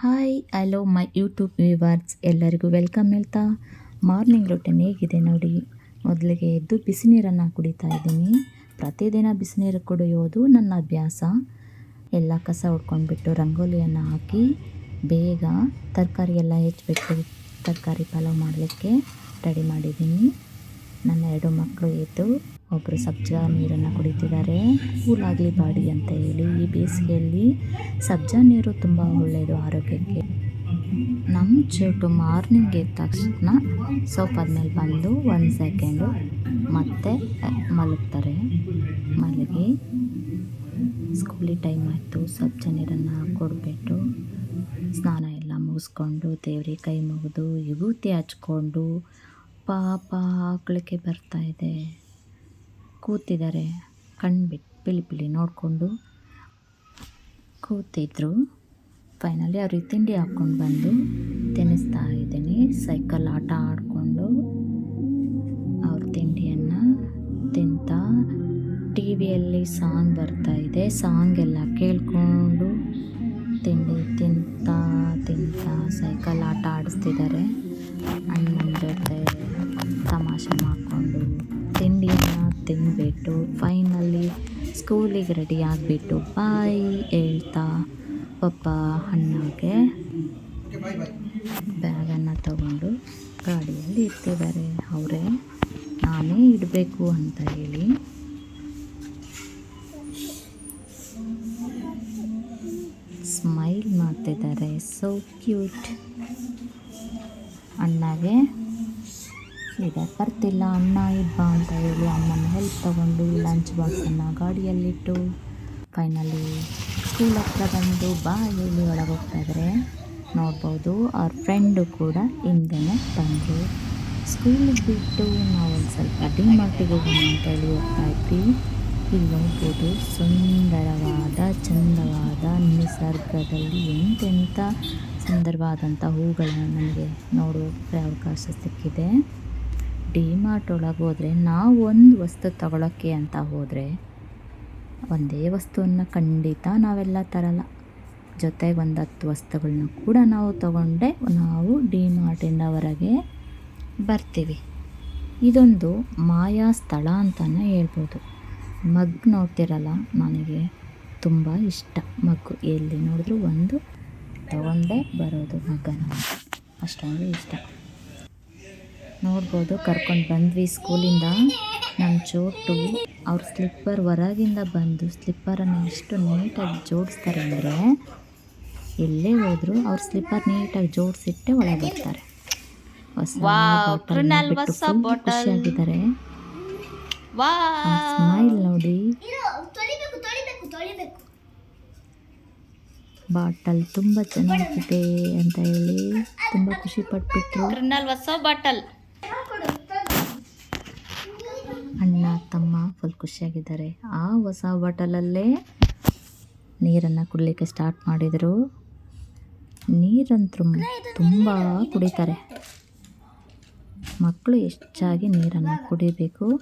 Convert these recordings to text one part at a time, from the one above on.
Hi, hello my YouTube viewers, ಎಲ್ಲರಿಗೂ welcome ಹೇಳ್ತಾ. Morning routine ಹೇಗಿದೆ ನೋಡಿ. ಮೊದಲಿಗೆ ಎದ್ದು ಬಿಸಿ ನೀರನ್ನು ಕುಡಿತಾ ಇದ್ದೀನಿ. ಪ್ರತಿದಿನ ಬಿಸಿನೀರು ಕುಡಿಯೋದು ನನ್ನ ಅಭ್ಯಾಸ. ಎಲ್ಲ ಕಸ ಹೊಡ್ಕೊಂಡ್ಬಿಟ್ಟು ರಂಗೋಲಿಯನ್ನು ಹಾಕಿ ಬೇಗ ತರಕಾರಿ ಎಲ್ಲ ಹೆಚ್ಚಿಬಿಟ್ಟು ತರಕಾರಿ ಪಲಾವ್ ಮಾಡಲಿಕ್ಕೆ ರೆಡಿ ಮಾಡಿದ್ದೀನಿ. ನನ್ನ ಎರಡು ಮಕ್ಕಳು ಎದ್ದು ಒಬ್ಬರು ಸಬ್ಜಾ ನೀರನ್ನು ಕುಡಿತಿದ್ದಾರೆ. ಕೂಲಾಗಲಿ ಬಾಡಿ ಅಂತ ಹೇಳಿ ಈ ಬೇಸಿಗೆಯಲ್ಲಿ ಸಬ್ಜಾ ನೀರು ತುಂಬ ಒಳ್ಳೆಯದು ಆರೋಗ್ಯಕ್ಕೆ. ನಮ್ಮ ಚೋಟು ಮಾರ್ನಿಂಗ್ ಎದ್ದ ತಕ್ಷಣ ಸೋಪ್ ಆದಮೇಲೆ ಬಂದು ಒಂದು ಸೆಕೆಂಡು ಮತ್ತೆ ಮಲಗ್ತಾರೆ. ಮಲಗಿ ಸ್ಕೂಲಿ ಟೈಮ್ ಆಯಿತು. ಸಬ್ಜಾ ನೀರನ್ನು ಕೊಡ್ಬಿಟ್ಟು ಸ್ನಾನ ಎಲ್ಲ ಮುಗಿಸ್ಕೊಂಡು ದೇವ್ರಿಗೆ ಕೈ ಮುಗಿದು ವಿಭೂತಿ ಹಚ್ಕೊಂಡು ಪಾಪ ಹಾಕ್ಲಿಕ್ಕೆ ಬರ್ತಾಯಿದೆ ಕೂತಿದ್ದಾರೆ. ಕಣ್ಬಿಟ್ಟು ಪಿಲಿ ಪಿಲಿ ನೋಡಿಕೊಂಡು ಕೂತಿದ್ರು. ಫೈನಲಿ ಅವ್ರಿಗೆ ತಿಂಡಿ ಹಾಕ್ಕೊಂಡು ಬಂದು ತಿನ್ನಿಸ್ತಾ ಇದ್ದೀನಿ. ಸೈಕಲ್ ಆಟ ಆಡಿಕೊಂಡು ಅವ್ರ ತಿಂಡಿಯನ್ನು ತಿಂತ ಟಿ ವಿಯಲ್ಲಿ ಸಾಂಗ್ ಬರ್ತಾ ಇದೆ. ಸಾಂಗ್ ಎಲ್ಲ ಕೇಳಿಕೊಂಡು ತಿಂಡಿ ತಿಂತ ತಿಂತ ಸೈಕಲ್ ಆಟ ಆಡಿಸ್ತಿದ್ದಾರೆ. ಅಣ್ಣನ ಜೊತೆ ತಮಾಷೆ ತಿಂಡಿಯನ್ನು ತಿಂದ್ಬಿಟ್ಟು ಫೈನಲಿ ಸ್ಕೂಲಿಗೆ ರೆಡಿ ಆಗಿಬಿಟ್ಟು ಬಾಯ್ ಹೇಳ್ತಾ ಪಪ್ಪ ಅಣ್ಣಗೆ ಬ್ಯಾಗನ್ನು ತಗೊಂಡು ಗಾಡಿಯಲ್ಲಿ ಇರ್ತಿದ್ದಾರೆ ಅವರೇ. ನಾನೇ ಇಡಬೇಕು ಅಂತ ಹೇಳಿ. ಸ್ಮೈಲ್ ಮಾಡ್ತಿದ್ದಾರೆ. ಸೋ ಕ್ಯೂಟ್ ಅಣ್ಣಗೆ ಈಗ ಬರ್ತಿಲ್ಲ, ಅಣ್ಣ, ಇಬ್ಬ ಅಂತ ಹೇಳಿ ಅಮ್ಮನ ಹೆಲ್ಪ್ ತಗೊಂಡು ಲಂಚ್ ಬಾಕ್ಸನ್ನು ಗಾಡಿಯಲ್ಲಿಟ್ಟು ಫೈನಲಿ ಸ್ಕೂಲ್ ಹತ್ರ ಬಂದು ಬಾ ಹೇಳಿ ಒಳಗೆ ಹೋಗ್ತಾಯಿದ್ರೆ ನೋಡ್ಬೋದು, ಅವ್ರ ಫ್ರೆಂಡು ಕೂಡ ಹಿಂದೆನೆ ಬಂದರು ಸ್ಕೂಲಿಗೆ ಬಿಟ್ಟು ನಾವು ಒಂದು ಸ್ವಲ್ಪ ಡಿ ಮಾರ್ಟಿಗೆ ಹೋಗೋಣ ಅಂತೇಳಿ ಹೋಗ್ತಾ ಇದ್ವಿ. ಇಲ್ಲಿ ನೋಡ್ಬೋದು, ಸುಂದರವಾದ, ಚಂದವಾದ, ನಿಸರ್ಗದಲ್ಲಿ ಎಂತೆಂಥ ಸುಂದರವಾದಂಥ ಹೂಗಳನ್ನು ನಮಗೆ ನೋಡೋಕ್ಕೆ ಅವಕಾಶ ಸಿಕ್ಕಿದೆ. ಡಿ ಮಾರ್ಟ್ ಒಳಗೆ ಹೋದರೆ ನಾವು ಒಂದು ವಸ್ತು ತಗೊಳ್ಳೋಕ್ಕೆ ಅಂತ ಹೋದರೆ ಒಂದೇ ವಸ್ತುವನ್ನು ಖಂಡಿತ ನಾವೆಲ್ಲ ತರಲ್ಲ. ಜೊತೆಗೆ ಒಂದು ಹತ್ತು ವಸ್ತುಗಳನ್ನ ಕೂಡ ನಾವು ತಗೊಂಡೆ ನಾವು ಡಿ ಮಾರ್ಟಿಂದ ಹೊರಗೆ ಬರ್ತೀವಿ. ಇದೊಂದು ಮಾಯಾ ಸ್ಥಳ ಅಂತಲೇ ಹೇಳ್ಬೋದು. ಮಗ್ ನೋಡ್ತಿರಲ್ಲ, ನನಗೆ ತುಂಬ ಇಷ್ಟ. ಮಗ್ಗು ಎಲ್ಲಿ ನೋಡಿದ್ರು ಒಂದು ತಗೊಂಡೇ ಬರೋದು ಮಗ್ಗನ ಅಷ್ಟೊಂದು ಇಷ್ಟ. ನೋಡ್ಬೋದು. ಕರ್ಕೊಂಡು ಬಂದ್ವಿ ಸ್ಕೂಲಿಂದ. ನಮ್ಮ ಚೋಟು ಅವ್ರ ಸ್ಲಿಪ್ಪರ್ ಹೊರಗಿಂದ ಬಂದು ಸ್ಲಿಪ್ಪರನ್ನು ಎಷ್ಟು ನೀಟಾಗಿ ಜೋಡಿಸ್ತಾರೆ ಅಂದರೆ ಎಲ್ಲೇ ಹೋದರೂ ಅವ್ರ ಸ್ಲಿಪ್ಪರ್ ನೀಟಾಗಿ ಜೋಡಿಸಿಟ್ಟೆ ಒಳಗೆ ಬರ್ತಾರೆ. ಹೊಸ ಖುಷಿಯಾಗಿದ್ದಾರೆ. ಸ್ಮೈಲ್ ನೋಡಿ. ಬಾಟಲ್ ತುಂಬ ಚೆನ್ನಾಗಿದೆ ಅಂತ ಹೇಳಿ ತುಂಬ ಖುಷಿ ಪಟ್ಬಿಟ್ರು. ಹೊಸ ಬಾಟಲ್ ಅಣ್ಣ ತಮ್ಮ ಫುಲ್ ಖುಷಿಯಾಗಿದ್ದಾರೆ. ಆ ಹೊಸ ಬಾಟಲಲ್ಲೇ ನೀರನ್ನು ಕುಡಲಿಕ್ಕೆ ಸ್ಟಾರ್ಟ್ ಮಾಡಿದರು. ನೀರಂತೂ ತುಂಬ ಕುಡಿತಾರೆ. ಮಕ್ಕಳು ಹೆಚ್ಚಾಗಿ ನೀರನ್ನು ಕುಡಿಬೇಕು.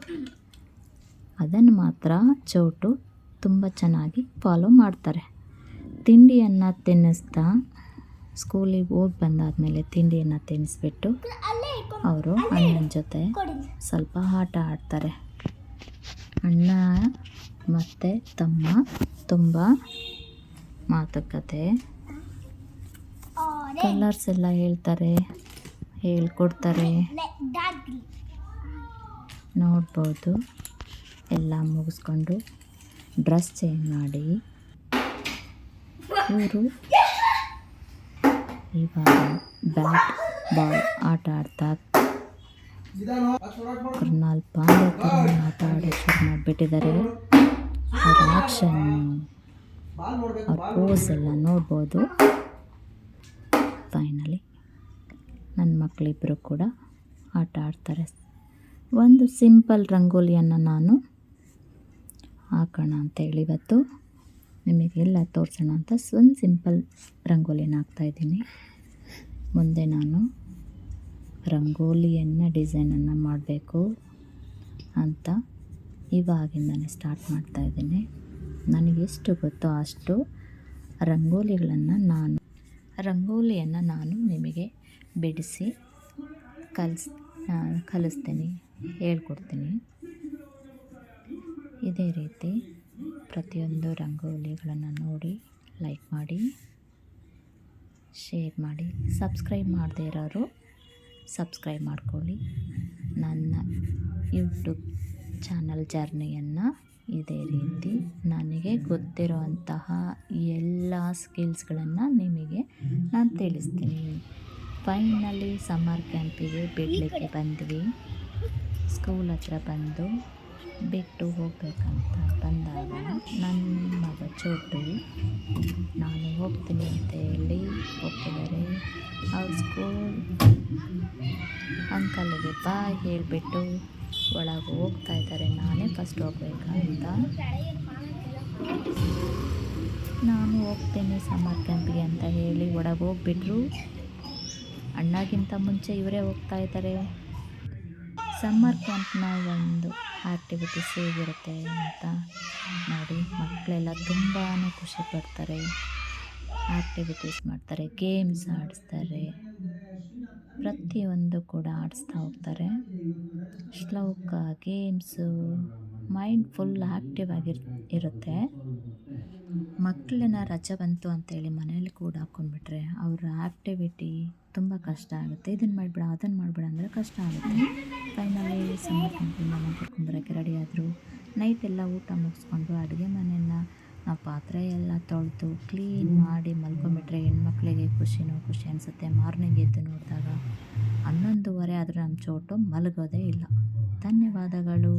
ಅದನ್ನು ಮಾತ್ರ ಚೌಟು ತುಂಬ ಚೆನ್ನಾಗಿ ಫಾಲೋ ಮಾಡ್ತಾರೆ. ತಿಂಡಿಯನ್ನು ತಿನ್ನಿಸ್ತಾ ಸ್ಕೂಲಿಗೆ ಹೋಗಿ ಬಂದಾದಮೇಲೆ ತಿಂಡಿಯನ್ನು ತಿನ್ನಿಸ್ಬಿಟ್ಟು ಅವರು ಅಣ್ಣನ ಜೊತೆ ಸ್ವಲ್ಪ ಆಟ ಆಡ್ತಾರೆ. ಅಣ್ಣ, ಮತ್ತು ತಮ್ಮ ತುಂಬ ಮಾತುಕತೆ. ಕಲರ್ಸ್ ಎಲ್ಲ ಹೇಳ್ತಾರೆ, ಹೇಳ್ಕೊಡ್ತಾರೆ. ನೋಡ್ಬೋದು. ಎಲ್ಲ ಮುಗಿಸ್ಕೊಂಡು ಡ್ರೆಸ್ ಚೇಂಜ್ ಮಾಡಿ. ಇವರು ಇವಾಗ ಬ್ಯಾಟ್ ಬಾಲ್ ಆಟ ಆಡ್ತಾ ಕರ್ನಾಲ್ ಪಾಂಡ್ಯ ಮಾತಾಡಿ ಶುರು ಮಾಡಿಬಿಟ್ಟಿದ್ದಾರೆ. ಅವ್ರ ಆ್ಯಕ್ಷನ್ ಅವ್ರ ಪೋಸ್ ಎಲ್ಲ ನೋಡ್ಬೋದು. ಫೈನಲಿ ನನ್ನ ಮಕ್ಕಳಿಬ್ಬರು ಕೂಡ ಆಟ ಆಡ್ತಾರೆ. ಒಂದು ಸಿಂಪಲ್ ರಂಗೋಲಿಯನ್ನು ನಾನು ಹಾಕೋಣ ಅಂತೇಳಿ ಇವತ್ತು ನಿಮಗೆಲ್ಲ ತೋರಿಸೋಣ ಅಂತ ಒಂದು ಸಿಂಪಲ್ ರಂಗೋಲಿನ ಹಾಕ್ತಾಯಿದ್ದೀನಿ ಮುಂದೆ ನಾನು ರಂಗೋಲಿಯನ್ನು ಡಿಸೈನನ್ನು ಮಾಡಬೇಕು ಅಂತ ಇವಾಗಿಂದನೇ ಸ್ಟಾರ್ಟ್ ಮಾಡ್ತಾಯಿದ್ದೀನಿ ನನಗೆ ಎಷ್ಟು ಗೊತ್ತೋ ಅಷ್ಟು ರಂಗೋಲಿಗಳನ್ನು ನಾನು, ರಂಗೋಲಿಯನ್ನು ನಾನು ನಿಮಗೆ ಬಿಡಿಸಿ ಕಲಿಸ್ ಕಲಿಸ್ತೀನಿ, ಹೇಳ್ಕೊಡ್ತೀನಿ. ಇದೇ ರೀತಿ ಪ್ರತಿಯೊಂದು ರಂಗೋಲಿಗಳನ್ನು ನೋಡಿ ಲೈಕ್ ಮಾಡಿ ಶೇರ್ ಮಾಡಿ ಸಬ್ಸ್ಕ್ರೈಬ್ ಮಾಡದೇ ಇರೋರು ಸಬ್ಸ್ಕ್ರೈಬ್ ಮಾಡ್ಕೊಳ್ಳಿ. ನನ್ನ ಯೂಟ್ಯೂಬ್ ಚಾನಲ್ ಜರ್ನಿಯನ್ನು ಇದೇ ರೀತಿ ನನಗೆ ಗೊತ್ತಿರುವಂತಹ ಎಲ್ಲ ಸ್ಕಿಲ್ಸ್ಗಳನ್ನು ನಿಮಗೆ ನಾನು ತಿಳಿಸ್ತೀನಿ. ಫೈನಲಿ ಸಮ್ಮರ್ ಕ್ಯಾಂಪಿಗೆ ಬಿಡಲಿಕ್ಕೆ ಬಂದ್ವಿ. ಸ್ಕೂಲ್ ಹತ್ರ ಬಂದು ಬಿಟ್ಟು ಹೋಗಬೇಕಂತ ಬಂದಾಗ ನನ್ನ ಮಗ ಚೋಟು, ನಾನು ಹೋಗ್ತೀನಿ ಅಂತ ಹೇಳಿ ಹೋಗ್ತಿದ್ದಾರೆ? ಅವ್ರ ಸ್ಕೂಲ್ ಅಂಕಲ್ಗೆ ಬಾ ಹೇಳಿಬಿಟ್ಟು, ಒಳಗೆ ಹೋಗ್ತಾ ಇದ್ದಾರೆ, ನಾನೇ ಫಸ್ಟ್ ಹೋಗ್ಬೇಕಂತ. ನಾನು ಹೋಗ್ತೇನೆ ಸಮ್ಮರ್ ಕ್ಯಾಂಪಿಗೆ ಅಂತ ಹೇಳಿ ಒಳಗೆ ಹೋಗ್ಬಿಟ್ರು. ಅಣ್ಣಗಿಂತ ಮುಂಚೆ ಇವರೇ ಹೋಗ್ತಾ ಇದ್ದಾರೆ. ಸಮ್ಮರ್ ಕ್ಯಾಂಪ್ನ ಒಂದು ಆ್ಯಕ್ಟಿವಿಟೀಸ್ ಹೇಗಿರುತ್ತೆ ಅಂತ ನೋಡಿ. ಮಕ್ಕಳೆಲ್ಲ ತುಂಬಾ ಖುಷಿ ಪಡ್ತಾರೆ. ಆ್ಯಕ್ಟಿವಿಟೀಸ್ ಮಾಡ್ತಾರೆ. ಗೇಮ್ಸ್ ಆಡಿಸ್ತಾರೆ. ಪ್ರತಿಯೊಂದು ಕೂಡ ಆಡಿಸ್ತಾ ಹೋಗ್ತಾರೆ. ಶ್ಲೋಕ ಗೇಮ್ಸು ಮೈಂಡ್ ಫುಲ್ ಆ್ಯಕ್ಟಿವ್ ಆಗಿರ್, ಇರುತ್ತೆ. ಮಕ್ಕಳನ್ನ ರಜೆ ಬಂತು ಅಂತೇಳಿ ಮನೇಲಿ ಕೂಡ ಹಾಕ್ಕೊಂಡ್ಬಿಟ್ರೆ ಅವರ ಆ್ಯಕ್ಟಿವಿಟಿ ತುಂಬ ಕಷ್ಟ ಆಗುತ್ತೆ. ಇದನ್ನು ಮಾಡಿಬಿಡ ಅದನ್ನು ಮಾಡಿಬಿಡ ಅಂದರೆ ಕಷ್ಟ ಆಗುತ್ತೆ. ಫೈನಲಿ ಸಮ್ಮರ್ ಕ್ಯಾಂಪಿಂದ ಕರ್ಕೊಂಡು ಬರೋಕ್ಕೆ ರೆಡಿ ಆದರು. ನೈಟ್ ಎಲ್ಲ ಊಟ ಮುಗಿಸ್ಕೊಂಡು ಅಡುಗೆ ಮನೆಯನ್ನ ನಾವು ಪಾತ್ರೆ ಎಲ್ಲ ತೊಳೆದು ಕ್ಲೀನ್ ಮಾಡಿ ಮಲ್ಕೊಂಬಿಟ್ರೆ ಹೆಣ್ಮಕ್ಳಿಗೆ ಖುಷಿನೂ ಖುಷಿ ಅನಿಸುತ್ತೆ. ಮಾರ್ನಿಂಗ್ ಎದ್ದು ನೋಡಿದಾಗ ಹನ್ನೊಂದುವರೆ ಆದರೂ ನಮ್ಮ ಚೋಟು ಮಲಗೋದೇ ಇಲ್ಲ. ಧನ್ಯವಾದಗಳು.